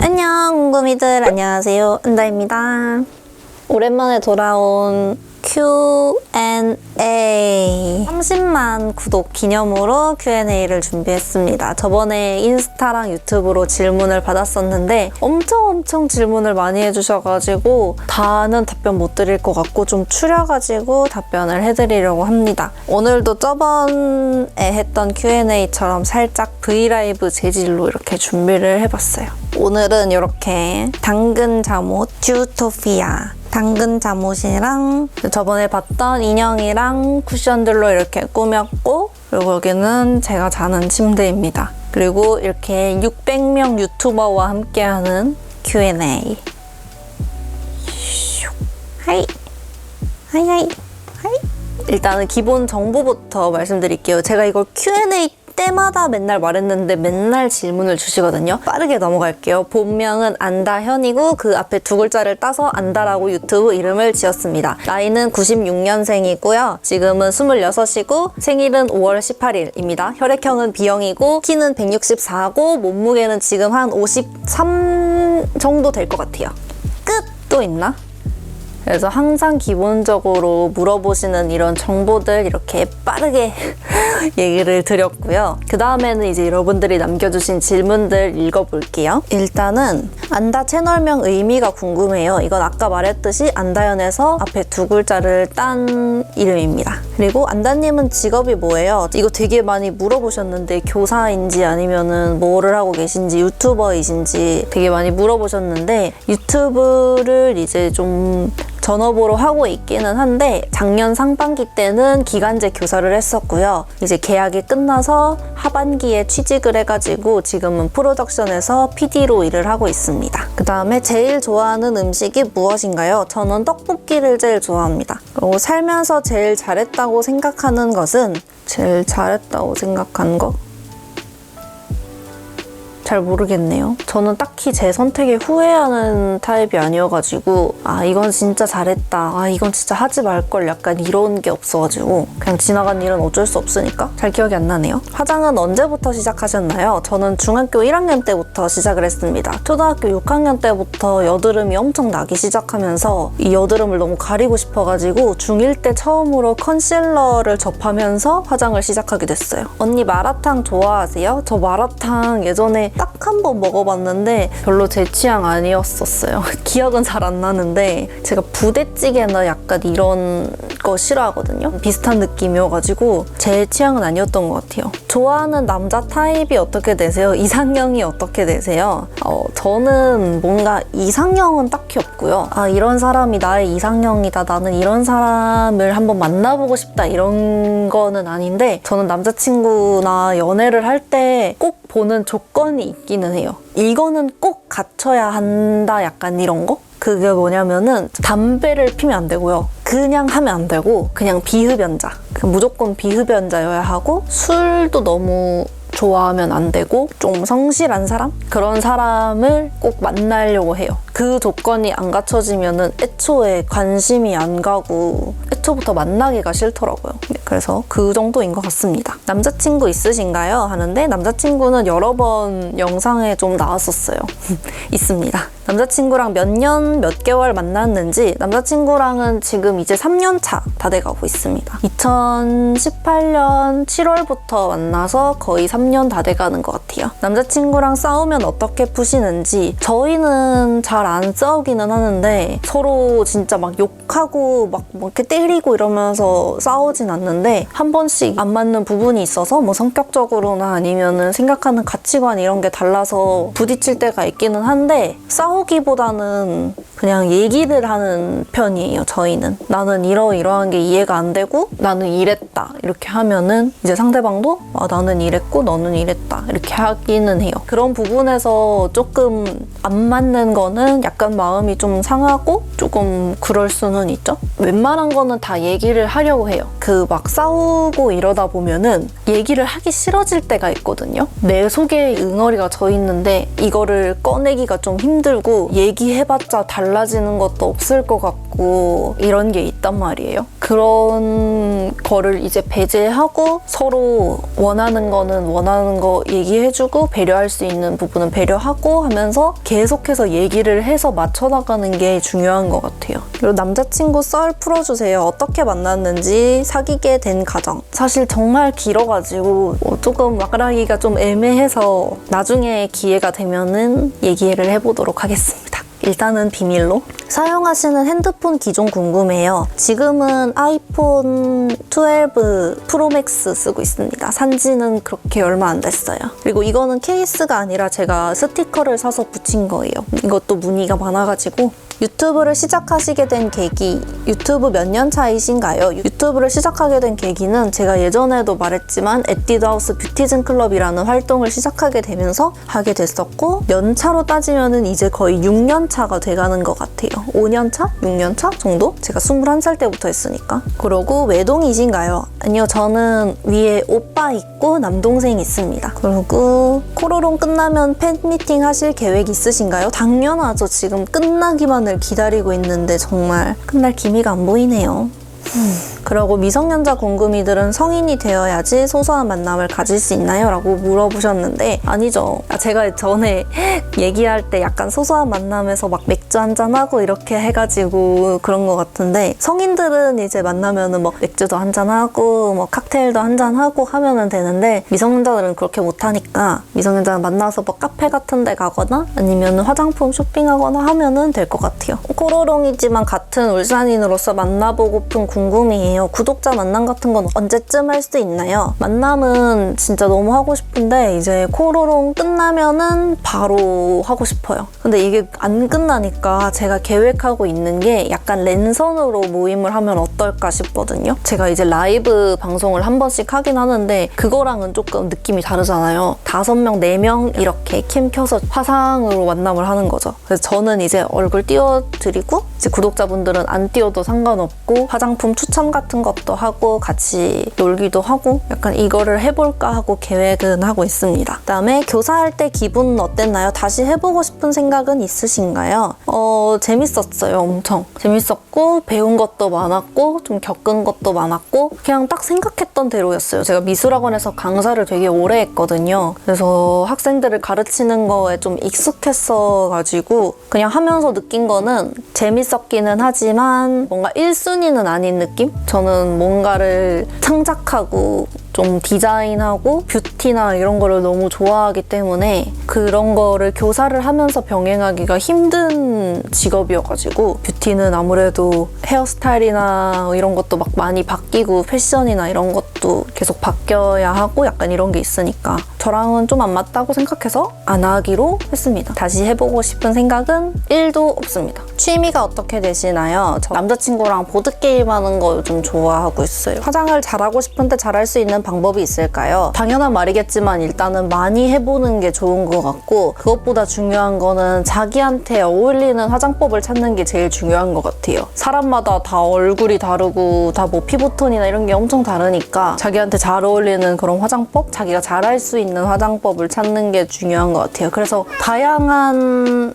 안녕 궁금이들. 안녕하세요. 은다입니다. 오랜만에 돌아온 Q&A 30만 구독 기념으로 Q&A를 준비했습니다. 저번에 인스타랑 유튜브로 질문을 받았었는데 엄청 엄청 질문을 많이 해주셔가지고 다는 답변 못 드릴 것 같고 좀 추려가지고 답변을 해드리려고 합니다. 오늘도 저번에 했던 Q&A처럼 살짝 브이라이브 재질로 이렇게 준비를 해봤어요. 오늘은 이렇게 당근 잠옷 듀토피아 당근 잠옷이랑 저번에 봤던 인형이랑 쿠션들로 이렇게 꾸몄고 그리고 여기는 제가 자는 침대입니다. 그리고 이렇게 600명 유튜버와 함께하는 Q&A 슉. 하이 하이 하이 하이 일단은 기본 정보부터 말씀드릴게요. 제가 이걸 Q&A 때마다 맨날 말했는데 맨날 질문을 주시거든요. 빠르게 넘어갈게요. 본명은 안다현이고 그 앞에 두 글자를 따서 안다라고 유튜브 이름을 지었습니다. 나이는 96년생이고요. 지금은 26이고 생일은 5월 18일입니다. 혈액형은 B형이고 키는 164고 몸무게는 지금 한 53 정도 될 것 같아요. 끝! 또 있나? 그래서 항상 기본적으로 물어보시는 이런 정보들 이렇게 빠르게 얘기를 드렸고요. 그 다음에는 이제 여러분들이 남겨주신 질문들 읽어볼게요. 일단은 안다 채널명 의미가 궁금해요. 이건 아까 말했듯이 안다연에서 앞에 두 글자를 딴 이름입니다. 그리고 안다님은 직업이 뭐예요? 이거 되게 많이 물어보셨는데 교사인지 아니면은 뭐를 하고 계신지 유튜버이신지 되게 많이 물어보셨는데 유튜브를 이제 좀 전업으로 하고 있기는 한데 작년 상반기 때는 기간제 교사를 했었고요. 이제 계약이 끝나서 하반기에 취직을 해가지고 지금은 프로덕션에서 PD로 일을 하고 있습니다. 그 다음에 제일 좋아하는 음식이 무엇인가요? 저는 떡볶이를 제일 좋아합니다. 그리고 살면서 제일 잘했다고 생각하는 것은 제일 잘했다고 생각한 것? 잘 모르겠네요. 저는 딱히 제 선택에 후회하는 타입이 아니어가지고 아 이건 진짜 잘했다. 아 이건 진짜 하지 말걸 약간 이런 게 없어가지고 그냥 지나간 일은 어쩔 수 없으니까 잘 기억이 안 나네요. 화장은 언제부터 시작하셨나요? 저는 중학교 1학년 때부터 시작을 했습니다. 초등학교 6학년 때부터 여드름이 엄청 나기 시작하면서 이 여드름을 너무 가리고 싶어가지고 중1 때 처음으로 컨실러를 접하면서 화장을 시작하게 됐어요. 언니 마라탕 좋아하세요? 저 마라탕 예전에 딱 한 번 먹어봤는데 별로 제 취향 아니었었어요. 기억은 잘 안 나는데 제가 부대찌개나 약간 이런 거 싫어하거든요. 비슷한 느낌이어가지고 제 취향은 아니었던 것 같아요. 좋아하는 남자 타입이 어떻게 되세요? 이상형이 어떻게 되세요? 어, 저는 뭔가 이상형은 딱히 없고요. 아 이런 사람이 나의 이상형이다. 나는 이런 사람을 한번 만나보고 싶다. 이런 거는 아닌데 저는 남자친구나 연애를 할 때 꼭 보는 조건이 있기는 해요. 이거는 꼭 갖춰야 한다. 약간 이런 거? 그게 뭐냐면은 담배를 피면 안 되고요. 그냥 하면 안 되고 그냥 비흡연자. 그 무조건 비흡연자여야 하고 술도 너무 좋아하면 안 되고 좀 성실한 사람? 그런 사람을 꼭 만나려고 해요. 그 조건이 안 갖춰지면은 애초에 관심이 안 가고 애초부터 만나기가 싫더라고요. 네, 그래서 그 정도인 것 같습니다. 남자친구 있으신가요? 하는데 남자친구는 여러 번 영상에 좀 나왔었어요. 있습니다. 남자친구랑 몇 년, 몇 개월 만났는지 남자친구랑은 지금 이제 3년 차 다 돼가고 있습니다. 2018년 7월부터 만나서 거의 3년 다 돼가는 것 같아요. 남자친구랑 싸우면 어떻게 푸시는지 저희는 잘 안 싸우기는 하는데 서로 진짜 막 욕하고 막, 막 이렇게 때리고 이러면서 싸우진 않는데 한 번씩 안 맞는 부분이 있어서 뭐 성격적으로나 아니면은 생각하는 가치관 이런 게 달라서 부딪힐 때가 있기는 한데 싸우 기보다는 그냥 얘기를 하는 편이에요 저희는. 나는 이러이러한 게 이해가 안 되고 나는 이랬다. 이렇게 하면은 이제 상대방도 아 나는 이랬고 너는 이랬다. 이렇게 하기는 해요. 그런 부분에서 조금 안 맞는 거는 약간 마음이 좀 상하고 조금 그럴 수는 있죠. 웬만한 거는 다 얘기를 하려고 해요. 그 막 싸우고 이러다 보면은 얘기를 하기 싫어질 때가 있거든요. 내 속에 응어리가 져 있는데 이거를 꺼내기가 좀 힘들고 얘기해봤자 달라지는 것도 없을 것 같고 이런 게 있단 말이에요 그런 거를 이제 배제하고 서로 원하는 거는 원하는 거 얘기해주고 배려할 수 있는 부분은 배려하고 하면서 계속해서 얘기를 해서 맞춰나가는 게 중요한 것 같아요. 그리고 남자친구 썰 풀어주세요. 어떻게 만났는지 사귀게 된 과정. 사실 정말 길어가지고 뭐 조금 말하기가 좀 애매해서 나중에 기회가 되면은 얘기를 해보도록 하겠습니다. 일단은 비밀로 사용하시는 핸드폰 기종 궁금해요. 지금은 아이폰 12 프로맥스 쓰고 있습니다. 산지는 그렇게 얼마 안 됐어요. 그리고 이거는 케이스가 아니라 제가 스티커를 사서 붙인 거예요. 이것도 무늬가 많아가지고 유튜브를 시작하시게 된 계기, 유튜브 몇 년 차이신가요? 유튜브를 시작하게 된 계기는 제가 예전에도 말했지만 에뛰드하우스 뷰티즌 클럽이라는 활동을 시작하게 되면서 하게 됐었고 연차로 따지면은 이제 거의 6년 차가 돼가는 것 같아요. 5년 차? 6년 차 정도? 제가 21살 때부터 했으니까. 그러고 외동이신가요? 아니요, 저는 위에 오빠 있고 남동생 있습니다. 그리고 코로롱 끝나면 팬미팅 하실 계획 있으신가요? 당연하죠. 지금 끝나기만 을 기다리고 있는데 정말 끝날 기미가 안 보이네요. 그러고 미성년자 궁금이들은 성인이 되어야지 소소한 만남을 가질 수 있나요? 라고 물어보셨는데 아니죠. 아, 제가 전에 얘기할 때 약간 소소한 만남에서 막 맥주 한잔하고 이렇게 해가지고 그런 것 같은데 성인들은 이제 만나면은 뭐 맥주도 한잔하고 뭐 칵테일도 한잔하고 하면은 되는데 미성년자들은 그렇게 못하니까 미성년자 만나서 뭐 카페 같은 데 가거나 아니면 화장품 쇼핑하거나 하면은 될 것 같아요. 코로롱이지만 같은 울산인으로서 만나보고픈 궁금이에요. 구독자 만남 같은 건 언제쯤 할 수 있나요? 만남은 진짜 너무 하고 싶은데 이제 코로롱 끝나면은 바로 하고 싶어요. 근데 이게 안 끝나니까 제가 계획하고 있는 게 약간 랜선으로 모임을 하면 어떨까 싶거든요. 제가 이제 라이브 방송을 한 번씩 하긴 하는데 그거랑은 조금 느낌이 다르잖아요. 다섯 명, 네 명 이렇게 캠 켜서 화상으로 만남을 하는 거죠. 그래서 저는 이제 얼굴 띄워드리고 이제 구독자분들은 안 띄워도 상관없고 화장품 추천 같은 것도 하고 같이 놀기도 하고 약간 이거를 해볼까 하고 계획은 하고 있습니다. 그다음에 교사할 때 기분은 어땠나요? 다시 해보고 싶은 생각은 있으신가요? 어 재밌었어요, 엄청 재밌었고 배운 것도 많았고 좀 겪은 것도 많았고 그냥 딱 생각했던 대로였어요. 제가 미술학원에서 강사를 되게 오래 했거든요. 그래서 학생들을 가르치는 거에 좀 익숙했어가지고 그냥 하면서 느낀 거는 재밌었기는 하지만 뭔가 1순위는 아닌 느낌? 저는 뭔가를 창작하고 좀 디자인하고 뷰티나 이런 거를 너무 좋아하기 때문에 그런 거를 교사를 하면서 병행하기가 힘든 직업이어가지고 뷰티 는 아무래도 헤어스타일이나 이런 것도 막 많이 바뀌고 패션이나 이런 것도 계속 바뀌어야 하고 약간 이런 게 있으니까 저랑은 좀 안 맞다고 생각해서 안 하기로 했습니다. 다시 해보고 싶은 생각은 1도 없습니다. 취미가 어떻게 되시나요? 저 남자친구랑 보드게임 하는 거 요즘 좋아하고 있어요. 화장을 잘하고 싶은데 잘할 수 있는 방법이 있을까요? 당연한 말이겠지만 일단은 많이 해보는 게 좋은 것 같고 그것보다 중요한 거는 자기한테 어울리는 화장법을 찾는 게 제일 중요 한 것 같아요. 사람마다 다 얼굴이 다르고 다 뭐 피부톤이나 이런 게 엄청 다르니까 자기한테 잘 어울리는 그런 화장법, 자기가 잘할 수 있는 화장법을 찾는 게 중요한 것 같아요. 그래서 다양한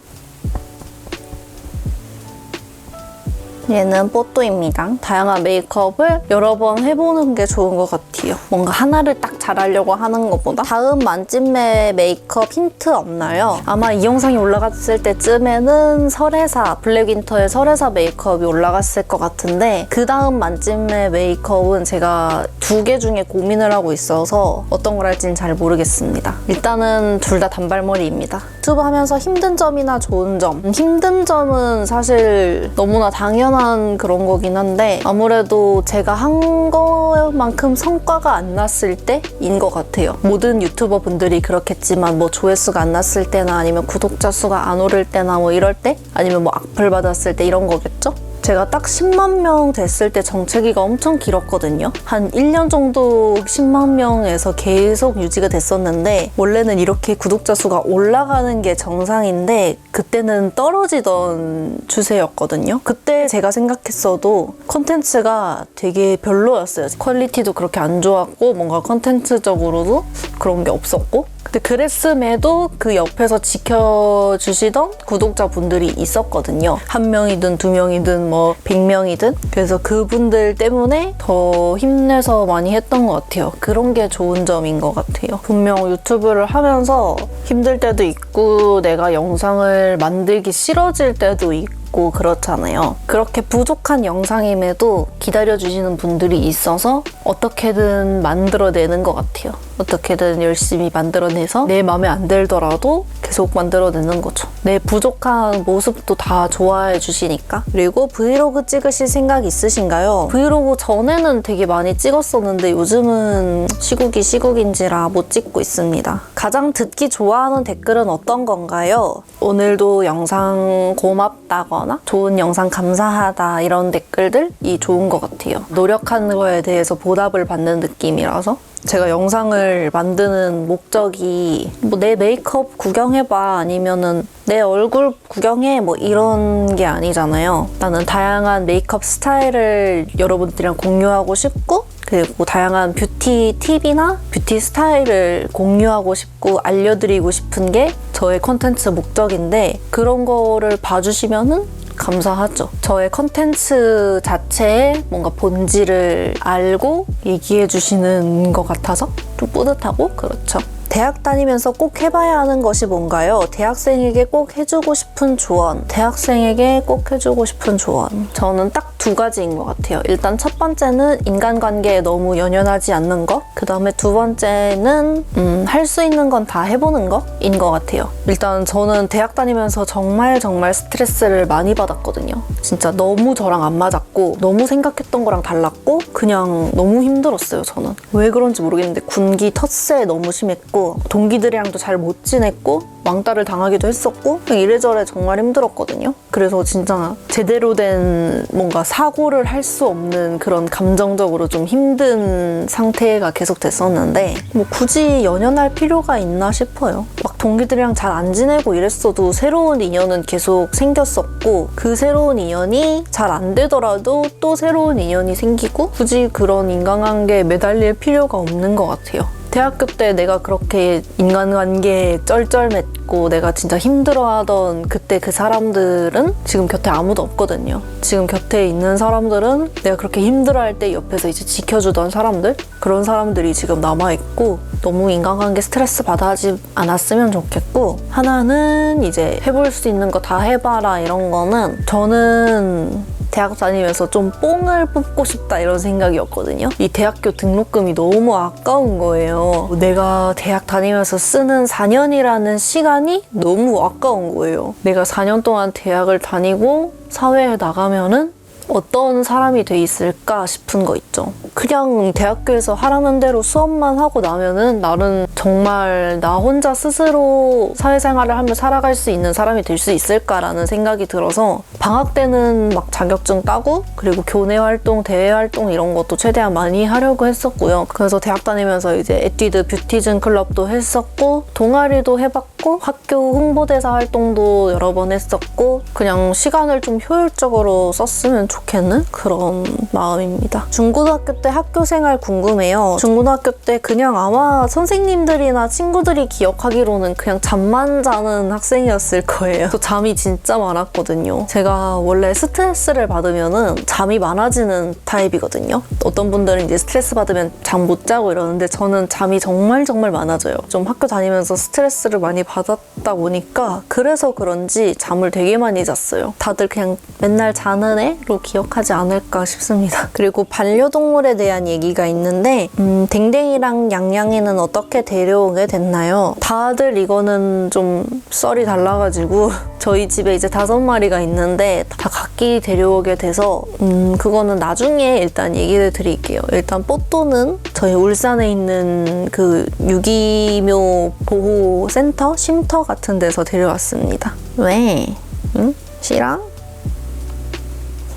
얘는 뽀또입니다. 다양한 메이크업을 여러 번 해보는 게 좋은 것 같아요. 뭔가 하나를 딱 잘하려고 하는 것보다 다음 만찢매 메이크업 힌트 없나요? 아마 이 영상이 올라갔을 때쯤에는 설혜사, 블랙윈터의 설혜사 메이크업이 올라갔을 것 같은데 그 다음 만찢매 메이크업은 제가 두 개 중에 고민을 하고 있어서 어떤 걸 할지는 잘 모르겠습니다. 일단은 둘 다 단발머리입니다. 유튜브 하면서 힘든 점이나 좋은 점. 음, 힘든 점은 사실 너무나 당연 한 그런 거긴 한데 아무래도 제가 한 것만큼 성과가 안 났을 때인 것 같아요. 모든 유튜버 분들이 그렇겠지만 뭐 조회수가 안 났을 때나 아니면 구독자 수가 안 오를 때나 뭐 이럴 때 아니면 뭐 악플 받았을 때 이런 거겠죠? 제가 딱 10만 명 됐을 때 정체기가 엄청 길었거든요. 한 1년 정도 10만 명에서 계속 유지가 됐었는데 원래는 이렇게 구독자 수가 올라가는 게 정상인데 그때는 떨어지던 추세였거든요. 그때 제가 생각했어도 컨텐츠가 되게 별로였어요. 퀄리티도 그렇게 안 좋았고 뭔가 컨텐츠적으로도 그런 게 없었고 근데 그랬음에도 그 옆에서 지켜주시던 구독자분들이 있었거든요. 한 명이든 두 명이든 뭐 100명이든 그래서 그분들 때문에 더 힘내서 많이 했던 것 같아요. 그런 게 좋은 점인 것 같아요. 분명 유튜브를 하면서 힘들 때도 있고 내가 영상을 만들기 싫어질 때도 있고 있고 그렇잖아요. 그렇게 부족한 영상임에도 기다려주시는 분들이 있어서 어떻게든 만들어내는 것 같아요. 어떻게든 열심히 만들어내서 내 마음에 안 들더라도 계속 만들어내는 거죠. 내 부족한 모습도 다 좋아해 주시니까. 그리고 브이로그 찍으실 생각 있으신가요? 브이로그 전에는 되게 많이 찍었었는데 요즘은 시국이 시국인지라 못 찍고 있습니다. 가장 듣기 좋아하는 댓글은 어떤 건가요? 오늘도 영상 고맙다거나 좋은 영상 감사하다 이런 댓글들이 좋은 것 같아요. 노력하는 거에 대해서 보답을 받는 느낌이라서 제가 영상을 만드는 목적이 뭐 내 메이크업 구경해봐 아니면은 내 얼굴 구경해 뭐 이런 게 아니잖아요. 나는 다양한 메이크업 스타일을 여러분들이랑 공유하고 싶고 그리고 다양한 뷰티 팁이나 뷰티 스타일을 공유하고 싶고 알려드리고 싶은 게 저의 컨텐츠 목적인데 그런 거를 봐주시면은 감사하죠. 저의 컨텐츠 자체에 뭔가 본질을 알고 얘기해 주시는 것 같아서 좀 뿌듯하고 그렇죠. 대학 다니면서 꼭 해봐야 하는 것이 뭔가요? 대학생에게 꼭 해주고 싶은 조언. 대학생에게 꼭 해주고 싶은 조언. 저는 딱 두 가지인 것 같아요. 일단 첫 번째는 인간관계에 너무 연연하지 않는 것. 그 다음에 두 번째는 음, 할 수 있는 건 다 해보는 것인 것 같아요. 일단 저는 대학 다니면서 정말 정말 스트레스를 많이 받았거든요. 진짜 너무 저랑 안 맞았고 너무 생각했던 거랑 달랐고 그냥 너무 힘들었어요. 저는 왜 그런지 모르겠는데 군기 텃세 너무 심했고 동기들이랑도 잘 못 지냈고 왕따를 당하기도 했었고 이래저래 정말 힘들었거든요. 그래서 진짜 제대로 된 뭔가 사고를 할 수 없는 그런 감정적으로 좀 힘든 상태가 계속 됐었는데 뭐 굳이 연연할 필요가 있나 싶어요. 막 동기들이랑 잘 안 지내고 이랬어도 새로운 인연은 계속 생겼었고 그 새로운 인연이 잘 안 되더라도 또 새로운 인연이 생기고 굳이 그런 인간관계에 매달릴 필요가 없는 것 같아요. 대학교 때 내가 그렇게 인간관계에 쩔쩔맸고 내가 진짜 힘들어하던 그때 그 사람들은 지금 곁에 아무도 없거든요. 지금 곁에 있는 사람들은 내가 그렇게 힘들어할 때 옆에서 이제 지켜주던 사람들 그런 사람들이 지금 남아있고 너무 인간관계 스트레스 받아 하지 않았으면 좋겠고 하나는 이제 해볼 수 있는 거 다 해봐라 이런 거는 저는 대학 다니면서 좀 뽕을 뽑고 싶다 이런 생각이었거든요. 이 대학교 등록금이 너무 아까운 거예요. 내가 대학 다니면서 쓰는 4년이라는 시간이 너무 아까운 거예요. 내가 4년 동안 대학을 다니고 사회에 나가면은 어떤 사람이 돼 있을까 싶은 거 있죠. 그냥 대학교에서 하라는 대로 수업만 하고 나면은 나는 정말 나 혼자 스스로 사회생활을 하며 살아갈 수 있는 사람이 될 수 있을까라는 생각이 들어서 방학 때는 막 자격증 따고 그리고 교내 활동, 대외 활동 이런 것도 최대한 많이 하려고 했었고요. 그래서 대학 다니면서 이제 에뛰드 뷰티즌 클럽도 했었고 동아리도 해봤고 학교 홍보대사 활동도 여러 번 했었고 그냥 시간을 좀 효율적으로 썼으면 좋겠는 그런 마음입니다. 중고등학교 때 학교 생활 궁금해요. 중고등학교 때 그냥 아마 선생님들이나 친구들이 기억하기로는 그냥 잠만 자는 학생이었을 거예요. 또 잠이 진짜 많았거든요. 제가 원래 스트레스를 받으면은 잠이 많아지는 타입이거든요. 어떤 분들은 이제 스트레스 받으면 잠 못 자고 이러는데 저는 잠이 정말 정말 많아져요. 좀 학교 다니면서 스트레스를 많이 받았다 보니까 그래서 그런지 잠을 되게 많이 잤어요. 다들 그냥 맨날 자는 애로 기억하지 않을까 싶습니다. 그리고 반려동물에 대한 얘기가 있는데 음, 댕댕이랑 양양이는 어떻게 데려오게 됐나요? 다들 이거는 좀 썰이 달라가지고 저희 집에 이제 다섯 마리가 있는데 다 각기 데려오게 돼서 음, 그거는 나중에 일단 얘기를 드릴게요. 일단 뽀또는 저희 울산에 있는 그 유기묘 보호 센터, 쉼터 같은 데서 데려왔습니다. 왜? 응? 싫어?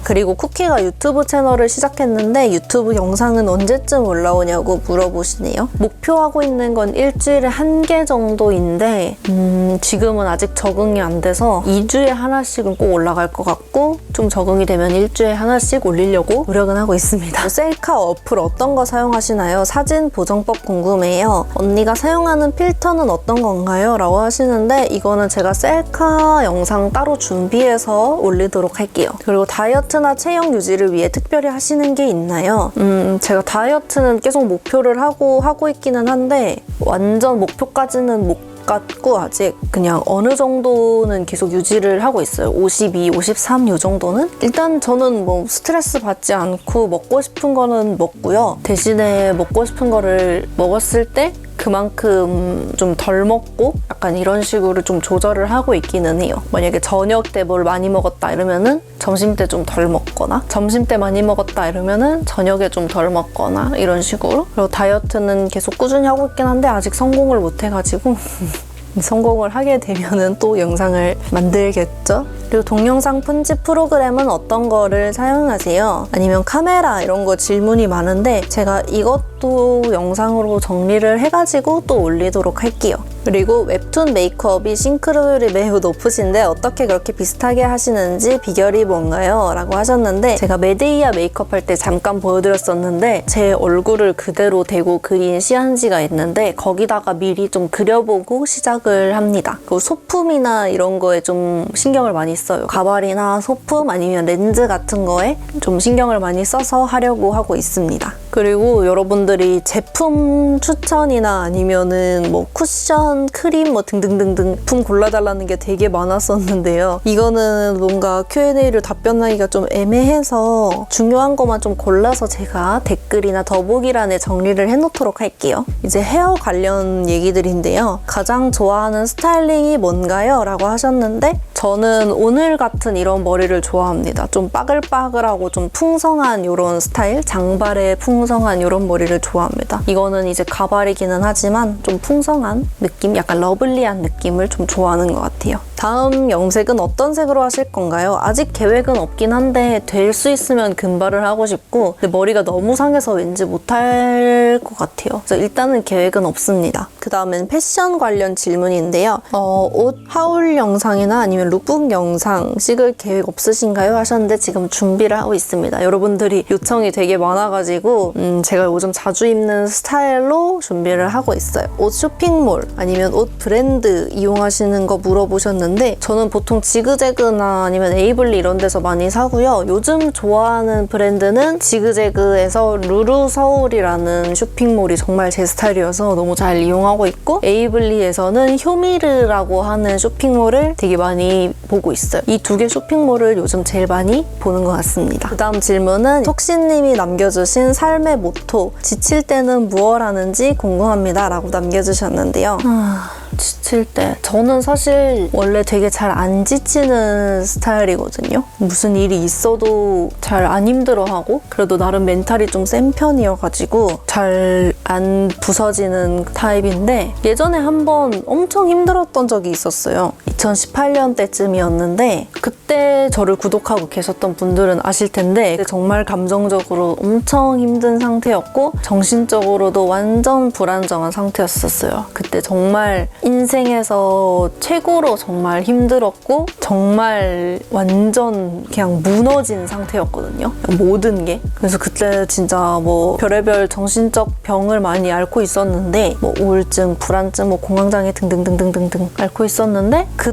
그리고 쿠키가 유튜브 채널을 시작했는데 유튜브 영상은 언제쯤 올라오냐고 물어보시네요. 목표하고 있는 건 일주일에 한 개 정도인데 음, 지금은 아직 적응이 안 돼서 2주에 하나씩은 꼭 올라갈 것 같고 좀 적응이 되면 일주일에 하나씩 올리려고 노력은 하고 있습니다. 셀카 어플 어떤 거 사용하시나요? 사진 보정법 궁금해요. 언니가 사용하는 필터는 어떤 건가요? 라고 하시는데 이거는 제가 셀카 영상 따로 준비해서 올리도록 할게요. 그리고 다이어트 다이어트나 체형 유지를 위해 특별히 하시는 게 있나요? 음, 제가 다이어트는 계속 목표를 하고 하고 있기는 한데 완전 목표까지는 못 같고 아직 그냥 어느 정도는 계속 유지를 하고 있어요. 52, 53 요 정도는 일단 저는 뭐 스트레스 받지 않고 먹고 싶은 거는 먹고요. 대신에 먹고 싶은 거를 먹었을 때 그만큼 좀 덜 먹고 약간 이런 식으로 좀 조절을 하고 있기는 해요. 만약에 저녁 때 뭘 많이 먹었다 이러면은 점심 때 좀 덜 먹거나 점심 때 많이 먹었다 이러면은 저녁에 좀 덜 먹거나 이런 식으로 그리고 다이어트는 계속 꾸준히 하고 있긴 한데 아직 성공을 못 해가지고 성공을 하게 되면은 또 영상을 만들겠죠? 그리고 동영상 편집 프로그램은 어떤 거를 사용하세요? 아니면 카메라 이런 거 질문이 많은데 제가 이것도 영상으로 정리를 해가지고 또 올리도록 할게요. 그리고 웹툰 메이크업이 싱크로율이 매우 높으신데 어떻게 그렇게 비슷하게 하시는지 비결이 뭔가요? 라고 하셨는데 제가 메데이아 메이크업 할 때 잠깐 보여드렸었는데 제 얼굴을 그대로 대고 그린 시안지가 있는데 거기다가 미리 좀 그려보고 시작을 합니다. 그리고 소품이나 이런 거에 좀 신경을 많이 써요. 가발이나 소품 아니면 렌즈 같은 거에 좀 신경을 많이 써서 하려고 하고 있습니다. 그리고 여러분들이 제품 추천이나 아니면은 뭐 쿠션, 크림 뭐 등등등등 품 골라달라는 게 되게 많았었는데요. 이거는 뭔가 Q&A를 답변하기가 좀 애매해서 중요한 것만 좀 골라서 제가 댓글이나 더보기란에 정리를 해놓도록 할게요. 이제 헤어 관련 얘기들인데요. 가장 좋아하는 스타일링이 뭔가요? 라고 하셨는데 저는 오늘 같은 이런 머리를 좋아합니다. 좀 빠글빠글하고 좀 풍성한 이런 스타일, 장발에 풍성 한 이런 머리를 좋아합니다. 이거는 이제 가발이기는 하지만 좀 풍성한 느낌, 약간 러블리한 느낌을 좀 좋아하는 것 같아요. 다음 염색은 어떤 색으로 하실 건가요? 아직 계획은 없긴 한데 될 수 있으면 금발을 하고 싶고 근데 머리가 너무 상해서 왠지 못할 것 같아요. 그래서 일단은 계획은 없습니다. 그 다음엔 패션 관련 질문인데요. 어, 옷 하울 영상이나 아니면 룩북 영상 찍을 계획 없으신가요? 하셨는데 지금 준비를 하고 있습니다. 여러분들이 요청이 되게 많아가지고 음, 제가 요즘 자주 입는 스타일로 준비를 하고 있어요. 옷 쇼핑몰 아니면 옷 브랜드 이용하시는 거 물어보셨는데 저는 보통 지그재그나 아니면 에이블리 이런 데서 많이 사고요. 요즘 좋아하는 브랜드는 지그재그에서 루루 서울이라는 쇼핑몰이 정말 제 스타일이어서 너무 잘 이용하고 있고 에이블리에서는 효미르라고 하는 쇼핑몰을 되게 많이 보고 있어요. 이 두 개 쇼핑몰을 요즘 제일 많이 보는 것 같습니다. 그 다음 질문은 톡신님이 남겨주신 삶의 모토 지칠 때는 무얼 하는지 궁금합니다 라고 남겨주셨는데요. 아... 지칠 때 저는 사실 원래 되게 잘 안 지치는 스타일이거든요. 무슨 일이 있어도 잘 안 힘들어하고 그래도 나름 멘탈이 좀 센 편이어가지고 잘 안 부서지는 타입인데 예전에 한번 엄청 힘들었던 적이 있었어요. 2018년 때쯤이었는데 그때 저를 구독하고 계셨던 분들은 아실 텐데 정말 감정적으로 엄청 힘든 상태였고 정신적으로도 완전 불안정한 상태였었어요. 그때 정말 인생에서 최고로 정말 힘들었고 정말 완전 그냥 무너진 상태였거든요. 모든 게. 그래서 그때 진짜 뭐 별의별 정신적 병을 많이 앓고 있었는데 뭐 우울증, 불안증, 뭐 공황장애 등등등등등등 앓고 있었는데 그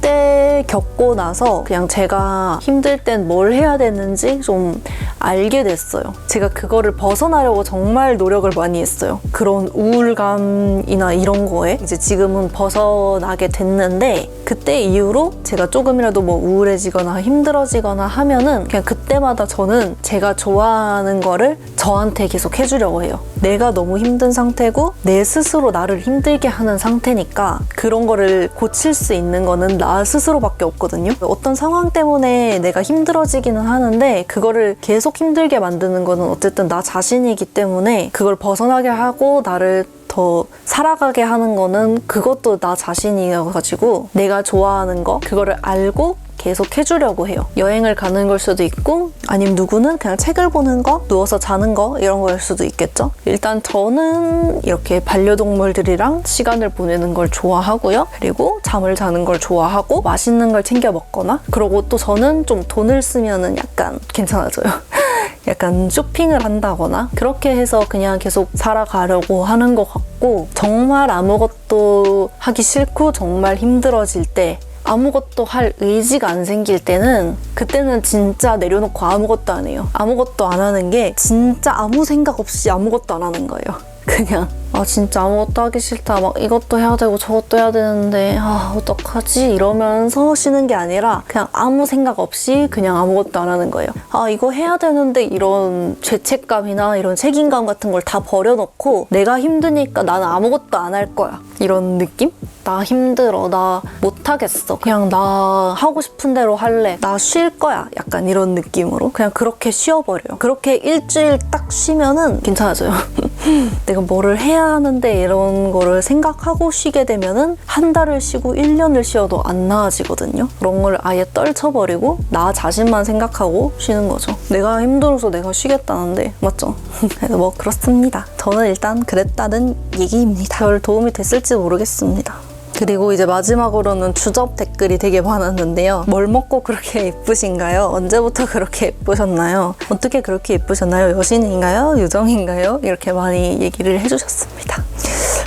때 겪고 나서 그냥 제가 힘들 땐 뭘 해야 되는지 좀 알게 됐어요. 제가 그거를 벗어나려고 정말 노력을 많이 했어요. 그런 우울감이나 이런 거에 이제 지금은 벗어나게 됐는데 그때 이후로 제가 조금이라도 뭐 우울해지거나 힘들어지거나 하면은 그냥 그때마다 저는 제가 좋아하는 거를 저한테 계속 해주려고 해요. 내가 너무 힘든 상태고 내 스스로 나를 힘들게 하는 상태니까 그런 거를 고칠 수 있는 거는 나 스스로밖에 없거든요. 어떤 상황 때문에 내가 힘들어지기는 하는데 그거를 계속 힘들게 만드는 거는 어쨌든 나 자신이기 때문에 그걸 벗어나게 하고 나를 더 살아가게 하는 거는 그것도 나 자신이어가지고 내가 좋아하는 거 그거를 알고 계속 해주려고 해요. 여행을 가는 걸 수도 있고 아니면 누구는 그냥 책을 보는 거, 누워서 자는 거 이런 거일 수도 있겠죠. 일단 저는 이렇게 반려동물들이랑 시간을 보내는 걸 좋아하고요. 그리고 잠을 자는 걸 좋아하고 맛있는 걸 챙겨 먹거나 그리고 또 저는 좀 돈을 쓰면은 약간 괜찮아져요. 약간 쇼핑을 한다거나 그렇게 해서 그냥 계속 살아가려고 하는 것 같고 정말 아무것도 하기 싫고 정말 힘들어질 때 아무것도 할 의지가 안 생길 때는 그때는 진짜 내려놓고 아무것도 안 해요. 아무것도 안 하는 게 진짜 아무 생각 없이 아무것도 안 하는 거예요. 그냥 아 진짜 아무것도 하기 싫다. 막 이것도 해야 되고 저것도 해야 되는데 아 어떡하지? 이러면서 쉬는 게 아니라 그냥 아무 생각 없이 그냥 아무것도 안 하는 거예요. 아 이거 해야 되는데 이런 죄책감이나 이런 책임감 같은 걸 다 버려놓고 내가 힘드니까 나는 아무것도 안 할 거야. 이런 느낌? 나 힘들어. 나 못하겠어. 그냥 나 하고 싶은 대로 할래. 나 쉴 거야. 약간 이런 느낌으로 그냥 그렇게 쉬어버려요. 그렇게 일주일 딱 쉬면은 괜찮아져요 내가 뭐를 해야 하는데 이런 거를 생각하고 쉬게 되면은 한 달을 쉬고 1년을 쉬어도 안 나아지거든요. 그런 걸 아예 떨쳐버리고 나 자신만 생각하고 쉬는 거죠. 내가 힘들어서 내가 쉬겠다는데 맞죠? 그래서 뭐 그렇습니다. 저는 일단 그랬다는 얘기입니다. 별 도움이 됐을지 모르겠습니다. 그리고 이제 마지막으로는 주접 댓글이 되게 많았는데요. 뭘 먹고 그렇게 예쁘신가요? 언제부터 그렇게 예쁘셨나요? 어떻게 그렇게 예쁘셨나요? 여신인가요? 유정인가요? 이렇게 많이 얘기를 해주셨습니다.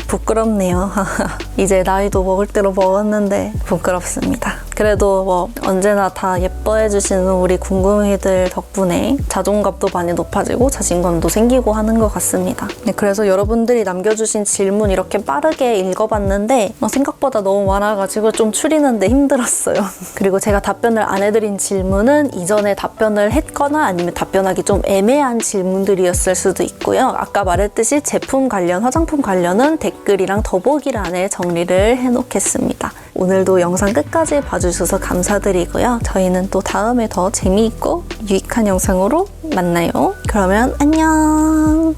부끄럽네요. 이제 나이도 먹을 대로 먹었는데 부끄럽습니다. 그래도 뭐 언제나 다 예뻐해 주시는 우리 궁금이들 덕분에 자존감도 많이 높아지고 자신감도 생기고 하는 것 같습니다. 네, 그래서 여러분들이 남겨주신 질문 이렇게 빠르게 읽어봤는데 어, 생각보다 너무 많아가지고 좀 추리는데 힘들었어요. 그리고 제가 답변을 안 해드린 질문은 이전에 답변을 했거나 아니면 답변하기 좀 애매한 질문들이었을 수도 있고요. 아까 말했듯이 제품 관련, 화장품 관련은 댓글이랑 더보기란에 정리를 해놓겠습니다. 오늘도 영상 끝까지 봐주셔서 감사드리고요. 저희는 또 다음에 더 재미있고 유익한 영상으로 만나요. 그러면 안녕!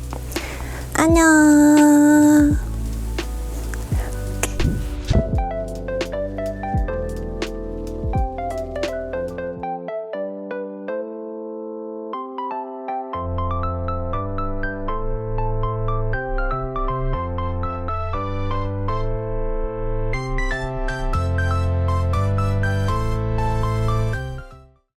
안녕!